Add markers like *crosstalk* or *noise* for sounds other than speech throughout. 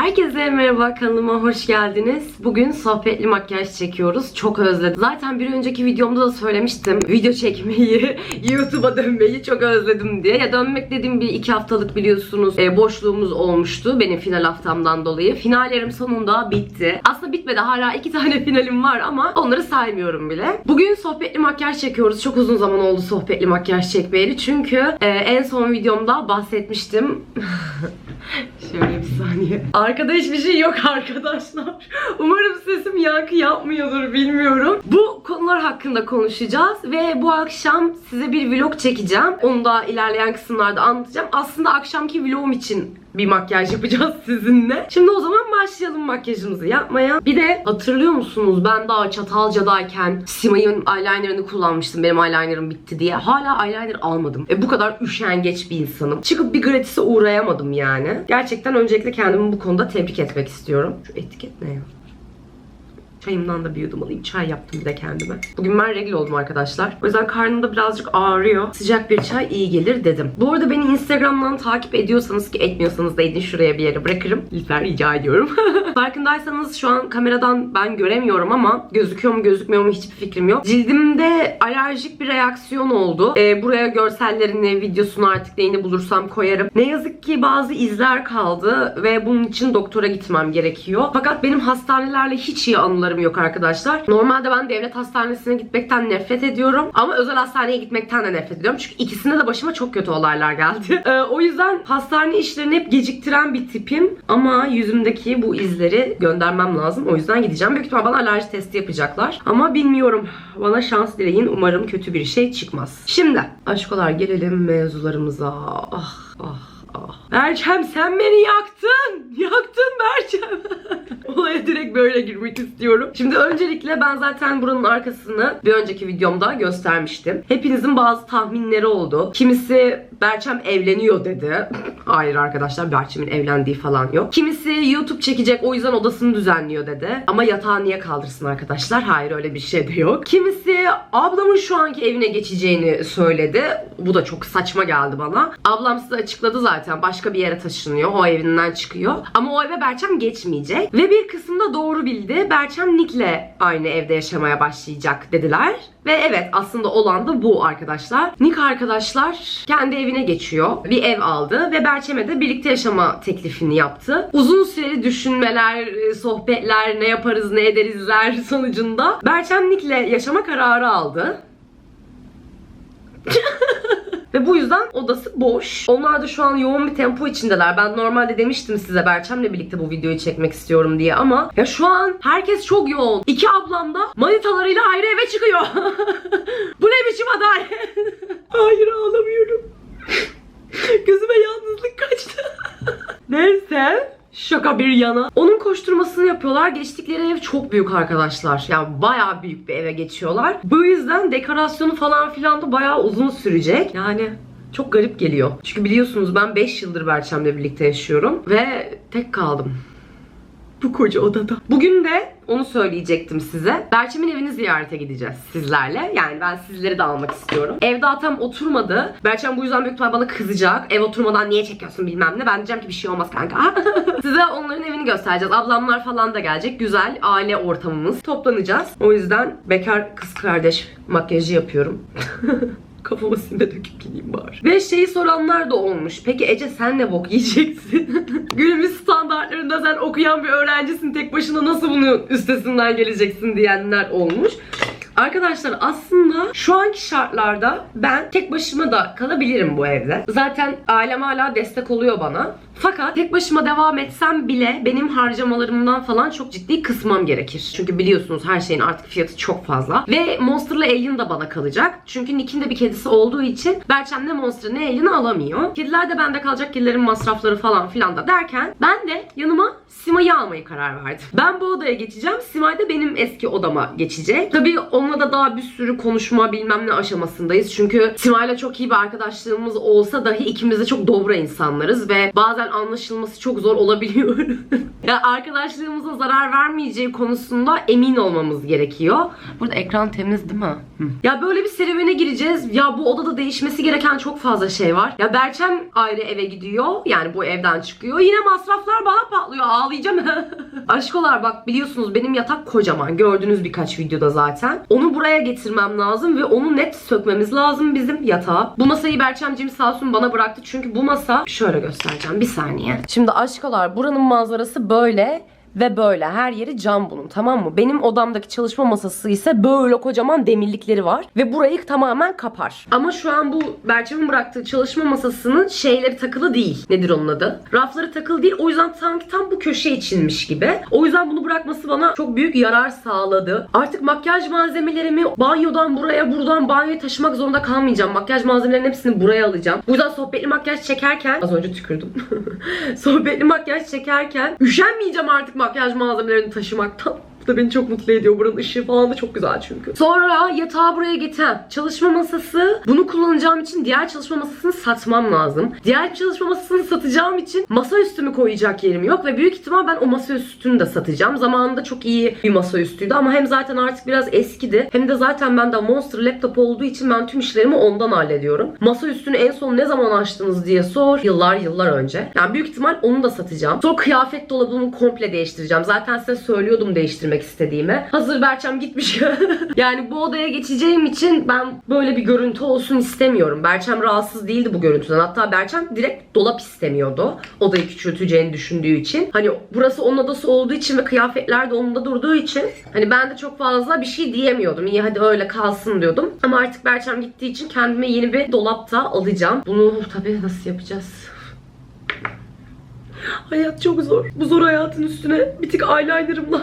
Herkese merhaba kanalıma hoş geldiniz. Bugün sohbetli makyaj çekiyoruz. Çok özledim. Zaten bir önceki videomda da söylemiştim. Video çekmeyi, *laughs* YouTube'a dönmeyi çok özledim diye. Ya dönmek dediğim bir iki haftalık biliyorsunuz e, boşluğumuz olmuştu benim final haftamdan dolayı. Finallerim sonunda bitti. Aslında bitmedi. Hala iki *laughs* tane finalim var ama onları saymıyorum bile. Bugün sohbetli makyaj çekiyoruz. Çok uzun zaman oldu sohbetli makyaj çekmeyeli. Çünkü e, en son videomda bahsetmiştim. *laughs* Şöyle bir saniye. Arkada hiçbir şey yok arkadaşlar. *laughs* Umarım sesim yankı yapmıyordur bilmiyorum. Bu konular hakkında konuşacağız ve bu akşam size bir vlog çekeceğim. Onu da ilerleyen kısımlarda anlatacağım. Aslında akşamki vlogum için bir makyaj yapacağız *laughs* sizinle. Şimdi o zaman başlayalım makyajımızı yapmaya. Bir de hatırlıyor musunuz ben daha Çatalca'dayken Simay'ın eyelinerını kullanmıştım. Benim eyelinerım bitti diye. Hala eyeliner almadım. E bu kadar üşengeç bir insanım. Çıkıp bir gratis'e uğrayamadım yani. Gerçekten öncelikle kendimi bu konuda tebrik etmek istiyorum. Şu etiket ne ya? Çayımdan da bir yudum alayım. Çay yaptım bir de kendime. Bugün ben regl oldum arkadaşlar. O yüzden karnım da birazcık ağrıyor. Sıcak bir çay iyi gelir dedim. Bu arada beni Instagram'dan takip ediyorsanız ki etmiyorsanız da edin şuraya bir yere bırakırım. Lütfen rica ediyorum. *laughs* Farkındaysanız şu an kameradan ben göremiyorum ama gözüküyor mu gözükmüyor mu hiçbir fikrim yok. Cildimde alerjik bir reaksiyon oldu. Ee, buraya görsellerini, videosunu artık neyini bulursam koyarım. Ne yazık ki bazı izler kaldı ve bunun için doktora gitmem gerekiyor. Fakat benim hastanelerle hiç iyi anılarım yok arkadaşlar. Normalde ben devlet hastanesine gitmekten nefret ediyorum. Ama özel hastaneye gitmekten de nefret ediyorum. Çünkü ikisinde de başıma çok kötü olaylar geldi. *laughs* Ee, o yüzden hastane işlerini hep geciktiren bir tipim. Ama yüzümdeki bu izleri göndermem lazım. O yüzden gideceğim. Büyük ihtimal bana alerji testi yapacaklar. Ama bilmiyorum. Bana şans dileyin. Umarım kötü bir şey çıkmaz. Şimdi aşkolar gelelim mevzularımıza. Ah ah. Berçem sen beni yaktın. Yaktın Berçem. *laughs* Olaya direkt böyle girmek istiyorum. Şimdi öncelikle ben zaten buranın arkasını bir önceki videomda göstermiştim. Hepinizin bazı tahminleri oldu. Kimisi Berçem evleniyor dedi. *laughs* Hayır arkadaşlar Berçem'in evlendiği falan yok. Kimisi YouTube çekecek o yüzden odasını düzenliyor dedi. Ama yatağı niye kaldırsın arkadaşlar? Hayır öyle bir şey de yok. Kimisi ablamın şu anki evine geçeceğini söyledi. Bu da çok saçma geldi bana. Ablam size açıkladı zaten. Başka bir yere taşınıyor. O evinden çıkıyor. Ama o eve Berçem geçmeyecek. Ve bir kısımda doğru bildi. Berçem Nick'le aynı evde yaşamaya başlayacak dediler. Ve evet aslında olan da bu arkadaşlar. Nick arkadaşlar kendi evine geçiyor. Bir ev aldı ve Berçem'e de birlikte yaşama teklifini yaptı. Uzun süreli düşünmeler, e, sohbetler, ne yaparız ne ederizler sonucunda Berçem Nick'le yaşama kararı aldı. *laughs* Ve bu yüzden odası boş. Onlar da şu an yoğun bir tempo içindeler. Ben normalde demiştim size Berçem'le birlikte bu videoyu çekmek istiyorum diye ama ya şu an herkes çok yoğun. İki ablam da manitalarıyla ayrı eve çıkıyor. *laughs* bu ne biçim aday? *laughs* Şaka bir yana. Onun koşturmasını yapıyorlar. Geçtikleri ev çok büyük arkadaşlar. Yani bayağı büyük bir eve geçiyorlar. Bu yüzden dekorasyonu falan filan da bayağı uzun sürecek. Yani çok garip geliyor. Çünkü biliyorsunuz ben 5 yıldır Berçem'le birlikte yaşıyorum. Ve tek kaldım. Bu koca odada. Bugün de onu söyleyecektim size. Berçem'in evini ziyarete gideceğiz sizlerle. Yani ben sizleri de almak istiyorum. Ev daha tam oturmadı. Berçem bu yüzden büyük ihtimal bana kızacak. Ev oturmadan niye çekiyorsun bilmem ne. Ben diyeceğim ki bir şey olmaz kanka. *laughs* size onların evini göstereceğiz. Ablamlar falan da gelecek. Güzel aile ortamımız. Toplanacağız. O yüzden bekar kız kardeş makyajı yapıyorum. *laughs* Kafama sinme döküp gideyim bari. Ve şeyi soranlar da olmuş. Peki Ece sen ne bok yiyeceksin? *laughs* Günümüz standartlarında sen okuyan bir öğrencisin tek başına nasıl bunun üstesinden geleceksin diyenler olmuş. Arkadaşlar aslında şu anki şartlarda ben tek başıma da kalabilirim bu evde. Zaten ailem hala destek oluyor bana. Fakat tek başıma devam etsem bile benim harcamalarımdan falan çok ciddi kısmam gerekir. Çünkü biliyorsunuz her şeyin artık fiyatı çok fazla. Ve Monster'la Alien da bana kalacak. Çünkü Nick'in de bir kedisi olduğu için Berçem ne Monster ne Alien'ı alamıyor. Kediler de bende kalacak. Kedilerin masrafları falan filan da derken ben de yanıma Simay Sima'yı almayı karar verdim. Ben bu odaya geçeceğim. Simay da benim eski odama geçecek. Tabii onunla da daha bir sürü konuşma bilmem ne aşamasındayız. Çünkü Simay'la çok iyi bir arkadaşlığımız olsa dahi ikimiz de çok dobra insanlarız ve bazen anlaşılması çok zor olabiliyor. *laughs* ya arkadaşlığımıza zarar vermeyeceği konusunda emin olmamız gerekiyor. Burada ekran temiz değil mi? Hı. Ya böyle bir serüvene gireceğiz. Ya bu odada değişmesi gereken çok fazla şey var. Ya Berçem ayrı eve gidiyor. Yani bu evden çıkıyor. Yine masraflar bana patlıyor. Ağlayacağım. *laughs* Aşkolar bak biliyorsunuz benim yatak kocaman. Gördünüz birkaç videoda zaten. Onu buraya getirmem lazım ve onu net sökmemiz lazım bizim yatağa. Bu masayı Berçemciğim sağ olsun bana bıraktı. Çünkü bu masa şöyle göstereceğim bir saniye. Şimdi aşkolar buranın manzarası böyle ve böyle her yeri cam bunun tamam mı? Benim odamdaki çalışma masası ise böyle kocaman demirlikleri var ve burayı tamamen kapar. Ama şu an bu Berçem'in bıraktığı çalışma masasının şeyleri takılı değil. Nedir onun adı? Rafları takılı değil. O yüzden sanki tam bu köşe içinmiş gibi. O yüzden bunu bırakması bana çok büyük yarar sağladı. Artık makyaj malzemelerimi banyodan buraya buradan banyoya taşımak zorunda kalmayacağım. Makyaj malzemelerinin hepsini buraya alacağım. Bu yüzden sohbetli makyaj çekerken az önce tükürdüm. *laughs* sohbetli makyaj çekerken üşenmeyeceğim artık makyaj malzemelerini taşımaktan. Bu da beni çok mutlu ediyor. Buranın ışığı falan da çok güzel çünkü. Sonra yatağı buraya getiren çalışma masası. Bunu kullanacağım için diğer çalışma masasını satmam lazım. Diğer çalışma masasını satacağım için masa üstümü koyacak yerim yok ve büyük ihtimal ben o masa üstünü de satacağım. Zamanında çok iyi bir masa üstüydü ama hem zaten artık biraz eskidi hem de zaten bende Monster laptop olduğu için ben tüm işlerimi ondan hallediyorum. Masa üstünü en son ne zaman açtınız diye sor. Yıllar yıllar önce. Yani büyük ihtimal onu da satacağım. Sonra kıyafet dolabımı komple değiştireceğim. Zaten size söylüyordum değiştirmek istediğimi. Hazır Berçem gitmiş. *laughs* yani bu odaya geçeceğim için ben böyle bir görüntü olsun istemiyorum. Berçem rahatsız değildi bu görüntüden. Hatta Berçem direkt dolap istemiyordu. Odayı küçülteceğini düşündüğü için. Hani burası onun odası olduğu için ve kıyafetler de onda durduğu için hani ben de çok fazla bir şey diyemiyordum. İyi hadi öyle kalsın diyordum. Ama artık Berçem gittiği için kendime yeni bir dolap da alacağım. Bunu tabii nasıl yapacağız? Hayat çok zor. Bu zor hayatın üstüne bir tık eyelinerımla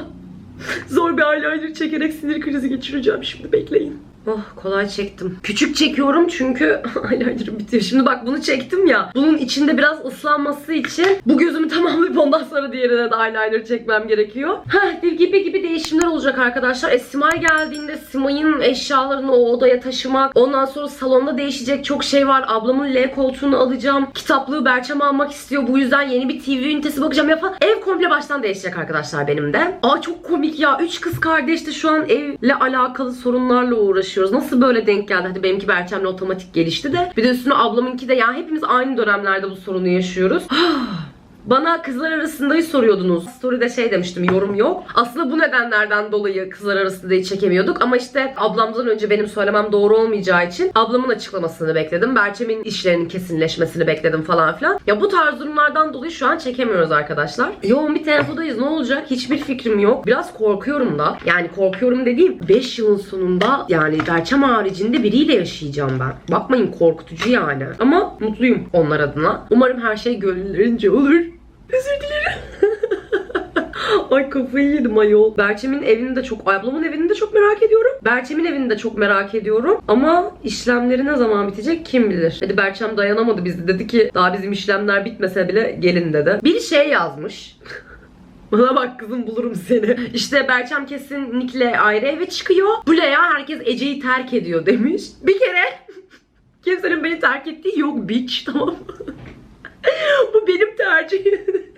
zor bir eyeliner çekerek sinir krizi geçireceğim şimdi bekleyin. Oh kolay çektim. Küçük çekiyorum çünkü *laughs* eyelinerım bitiyor. Şimdi bak bunu çektim ya. Bunun içinde biraz ıslanması için bu gözümü tamamlayıp ondan sonra diğerine de eyeliner çekmem gerekiyor. Heh gibi gibi değişimler olacak arkadaşlar. E Simay geldiğinde Simay'ın eşyalarını o odaya taşımak. Ondan sonra salonda değişecek çok şey var. Ablamın L koltuğunu alacağım. Kitaplığı Berçem almak istiyor. Bu yüzden yeni bir TV ünitesi bakacağım ya falan. Ev komple baştan değişecek arkadaşlar benim de. Aa çok komik ya. Üç kız kardeş de şu an evle alakalı sorunlarla uğraşıyoruz. Nasıl böyle denk geldi? Hadi benimki Berçem'le otomatik gelişti de. Bir de üstüne ablamınki de ya hepimiz aynı dönemlerde bu sorunu yaşıyoruz. *gasps* Bana kızlar arasındayı soruyordunuz. Story'de şey demiştim yorum yok. Aslında bu nedenlerden dolayı kızlar arasındayı çekemiyorduk. Ama işte ablamdan önce benim söylemem doğru olmayacağı için ablamın açıklamasını bekledim. Berçem'in işlerinin kesinleşmesini bekledim falan filan. Ya bu tarz durumlardan dolayı şu an çekemiyoruz arkadaşlar. Yoğun bir tempodayız. Ne olacak? Hiçbir fikrim yok. Biraz korkuyorum da. Yani korkuyorum dediğim 5 yılın sonunda yani Berçem haricinde biriyle yaşayacağım ben. Bakmayın korkutucu yani. Ama mutluyum onlar adına. Umarım her şey gönüllerince olur. Özür dilerim. *laughs* Ay kafayı yedim ayol. Berçem'in evini de çok, ablamın evini de çok merak ediyorum. Berçem'in evini de çok merak ediyorum. Ama işlemleri ne zaman bitecek kim bilir. Hadi Berçem dayanamadı bizi dedi ki daha bizim işlemler bitmese bile gelin dedi. Bir şey yazmış. *laughs* Bana bak kızım bulurum seni. İşte Berçem kesinlikle ayrı eve çıkıyor. Bu ya herkes Ece'yi terk ediyor demiş. Bir kere *laughs* kimsenin beni terk ettiği yok bitch tamam mı? Bu benim tercihim.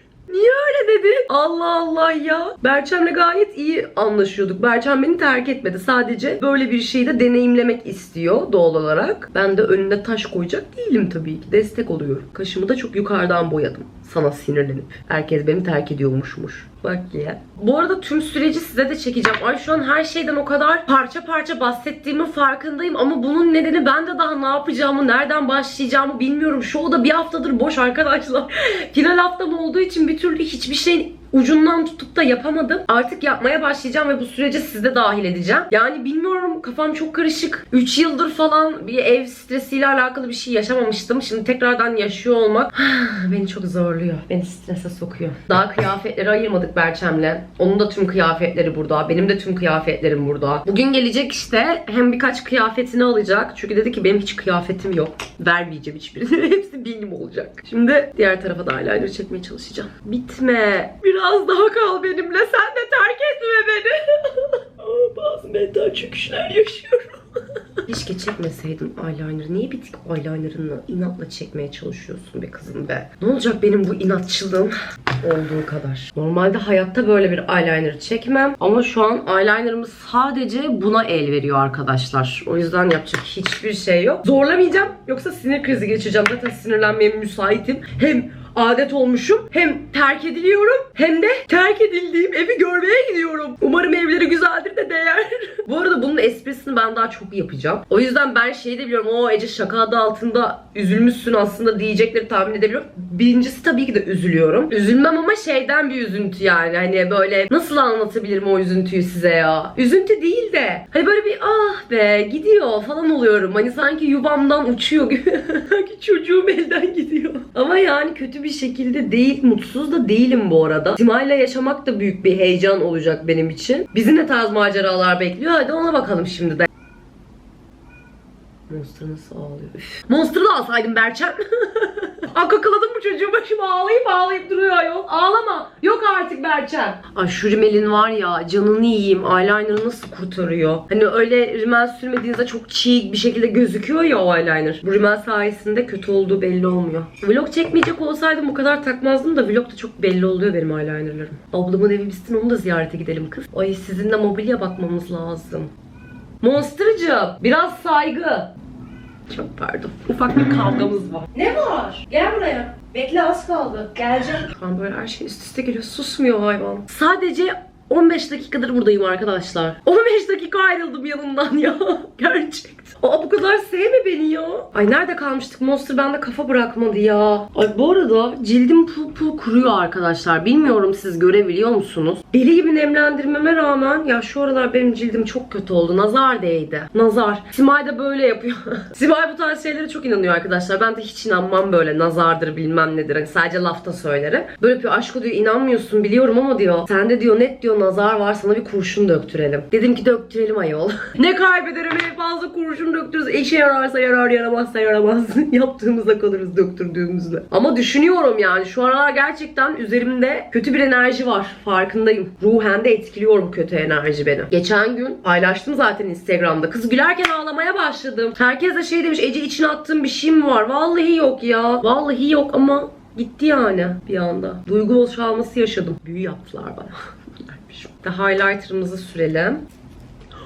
Allah Allah ya. Berçem'le gayet iyi anlaşıyorduk. Berçem beni terk etmedi. Sadece böyle bir şeyi de deneyimlemek istiyor doğal olarak. Ben de önüne taş koyacak değilim tabii ki. Destek oluyorum. Kaşımı da çok yukarıdan boyadım. Sana sinirlenip. Herkes beni terk ediyormuşmuş. Bak ya. Bu arada tüm süreci size de çekeceğim. Ay şu an her şeyden o kadar parça parça bahsettiğimin farkındayım. Ama bunun nedeni ben de daha ne yapacağımı, nereden başlayacağımı bilmiyorum. Şu oda bir haftadır boş arkadaşlar. *laughs* Final haftam olduğu için bir türlü hiçbir şeyin ucundan tutup da yapamadım. Artık yapmaya başlayacağım ve bu sürece sizi de dahil edeceğim. Yani bilmiyorum kafam çok karışık. 3 yıldır falan bir ev stresiyle alakalı bir şey yaşamamıştım. Şimdi tekrardan yaşıyor olmak *sighs* beni çok zorluyor. Beni strese sokuyor. Daha kıyafetleri ayırmadık Berçem'le. Onun da tüm kıyafetleri burada. Benim de tüm kıyafetlerim burada. Bugün gelecek işte hem birkaç kıyafetini alacak. Çünkü dedi ki benim hiç kıyafetim yok. Vermeyeceğim hiçbirini. *laughs* Benim olacak. Şimdi diğer tarafa da eyeliner çekmeye çalışacağım. Bitme. Biraz daha kal benimle. Sen de terk etme beni. *laughs* Bazı mental çöküşler yaşıyorum. *laughs* Keşke çekmeseydim eyeliner. Niye bir tık eyeliner'ını inatla çekmeye çalışıyorsun be kızım be? Ne olacak benim bu inatçılığım? Olduğu kadar. Normalde hayatta böyle bir eyeliner çekmem. Ama şu an eyeliner'ımız sadece buna el veriyor arkadaşlar. O yüzden yapacak hiçbir şey yok. Zorlamayacağım. Yoksa sinir krizi geçireceğim. Zaten sinirlenmeye müsaitim. Hem adet olmuşum. Hem terk ediliyorum. Hem de terk edildiğim evi görmeye gidiyorum. Umarım evleri güzeldir de değer. *laughs* Bu arada bunun esprisini ben daha çok yapacağım. O yüzden ben şeyi de biliyorum. O Ece şaka adı altında üzülmüşsün aslında diyecekleri tahmin edebiliyorum. Birincisi tabii ki de üzülüyorum. Üzülmem ama şeyden bir üzüntü yani. Hani böyle nasıl anlatabilirim o üzüntüyü size ya? Üzüntü değil de hani böyle bir ah be gidiyor falan oluyorum. Hani sanki yuvamdan uçuyor gibi. *laughs* Sanki çocuğum elden gidiyor. Ama yani kötü bir şekilde değil. Mutsuz da değilim bu arada. Simay'la yaşamak da büyük bir heyecan olacak benim için. Bizi ne tarz maceralar bekliyor? Hadi ona bakalım şimdi de. Monster nasıl ağlıyor? Monster'ı da alsaydım Berçem. *laughs* Aa kakaladım bu çocuğu başıma ağlayıp ağlayıp duruyor ayol. Ağlama. Yok artık Berçem. Ay şu rimelin var ya canını yiyeyim. Eyeliner'ı nasıl kurtarıyor? Hani öyle rimel sürmediğinizde çok çiğ bir şekilde gözüküyor ya o eyeliner. Bu rimel sayesinde kötü olduğu belli olmuyor. Vlog çekmeyecek olsaydım bu kadar takmazdım da vlogda çok belli oluyor benim eyelinerlarım. Ablamın evi bitsin onu da ziyarete gidelim kız. Ay sizinle mobilya bakmamız lazım. Monster'cığım biraz saygı. Çok pardon. Ufak bir kavgamız var. Ne var? Gel buraya. Bekle az kaldı. Geleceğim. Şu an böyle her şey üst üste geliyor. Susmuyor hayvan. Sadece 15 dakikadır buradayım arkadaşlar. 15 dakika ayrıldım yanından ya. *laughs* Gerçekten. Aa bu kadar sevme beni ya. Ay nerede kalmıştık? Monster bende kafa bırakmadı ya. Ay bu arada cildim pul pul kuruyor arkadaşlar. Bilmiyorum siz görebiliyor musunuz? Deli gibi nemlendirmeme rağmen ya şu aralar benim cildim çok kötü oldu. Nazar değdi. Nazar. Simay da böyle yapıyor. *laughs* Simay bu tarz şeylere çok inanıyor arkadaşlar. Ben de hiç inanmam böyle nazardır bilmem nedir. Hani sadece lafta söylerim. Böyle yapıyor aşkı diyor inanmıyorsun biliyorum ama diyor. Sende diyor net diyor nazar var sana bir kurşun döktürelim. Dedim ki döktürelim ayol. *laughs* ne kaybederim en fazla kurşun döktürürüz. İşe yararsa yarar yaramazsa yaramaz. *laughs* Yaptığımızda kalırız döktürdüğümüzde. Ama düşünüyorum yani şu aralar gerçekten üzerimde kötü bir enerji var. Farkındayım. Ruhen de etkiliyor bu kötü enerji beni. Geçen gün paylaştım zaten Instagram'da. Kız gülerken ağlamaya başladım. Herkes de şey demiş Ece içine attığın bir şey mi var? Vallahi yok ya. Vallahi yok ama gitti yani bir anda. Duygu boşalması yaşadım. Büyü yaptılar bana. *laughs* De highlighter'ımızı sürelim.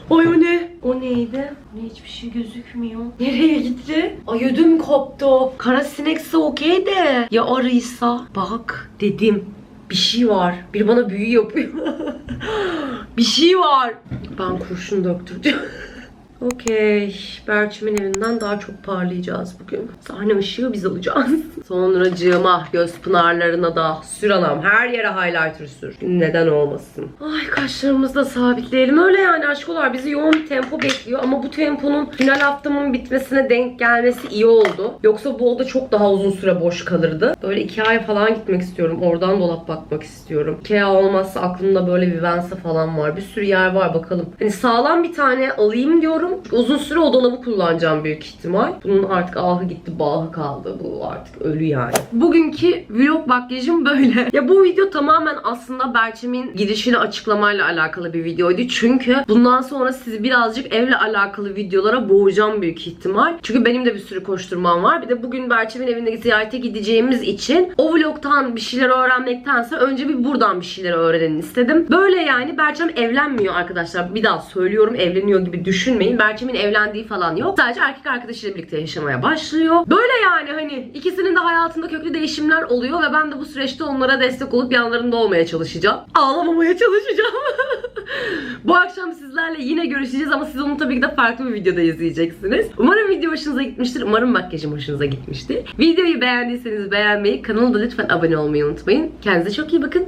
Ay o ne? O neydi? Ne hiçbir şey gözükmüyor. Nereye gitti? Ay ödüm koptu. Kara sinekse okey de. Ya arıysa? Bak dedim. Bir şey var. Bir bana büyü yapıyor. *laughs* bir şey var. Ben kurşun döktürdüm. *laughs* Okey. Berçim'in evinden daha çok parlayacağız bugün. Sahne ışığı biz alacağız. *laughs* Sonracığıma, göz pınarlarına da sür anam. Her yere highlighter sür. Neden olmasın? Ay kaşlarımızı da sabitleyelim. Öyle yani aşkolar bizi yoğun bir tempo bekliyor. Ama bu temponun final haftamın bitmesine denk gelmesi iyi oldu. Yoksa bu oda çok daha uzun süre boş kalırdı. Böyle iki ay falan gitmek istiyorum. Oradan dolap bakmak istiyorum. Ikea olmazsa aklımda böyle bir Vensa falan var. Bir sürü yer var bakalım. Hani sağlam bir tane alayım diyorum. Uzun süre o dolabı kullanacağım büyük ihtimal. Bunun artık ahı gitti, bahı kaldı. Bu artık ölü yani. Bugünkü vlog makyajım böyle. *laughs* ya bu video tamamen aslında Berçem'in gidişini açıklamayla alakalı bir videoydu. Çünkü bundan sonra sizi birazcık evle alakalı videolara boğacağım büyük ihtimal. Çünkü benim de bir sürü koşturmam var. Bir de bugün Berçem'in evine ziyarete gideceğimiz için o vlogtan bir şeyler öğrenmektense önce bir buradan bir şeyler öğrenelim istedim. Böyle yani Berçem evlenmiyor arkadaşlar. Bir daha söylüyorum evleniyor gibi düşünmeyin. Berçem'in evlendiği falan yok. Sadece erkek arkadaşıyla birlikte yaşamaya başlıyor. Böyle yani hani ikisinin de hayatında köklü değişimler oluyor ve ben de bu süreçte onlara destek olup yanlarında olmaya çalışacağım. Ağlamamaya çalışacağım. *laughs* bu akşam sizlerle yine görüşeceğiz ama siz onu tabii ki de farklı bir videoda izleyeceksiniz. Umarım video hoşunuza gitmiştir. Umarım makyajım hoşunuza gitmiştir. Videoyu beğendiyseniz beğenmeyi, kanala da lütfen abone olmayı unutmayın. Kendinize çok iyi bakın.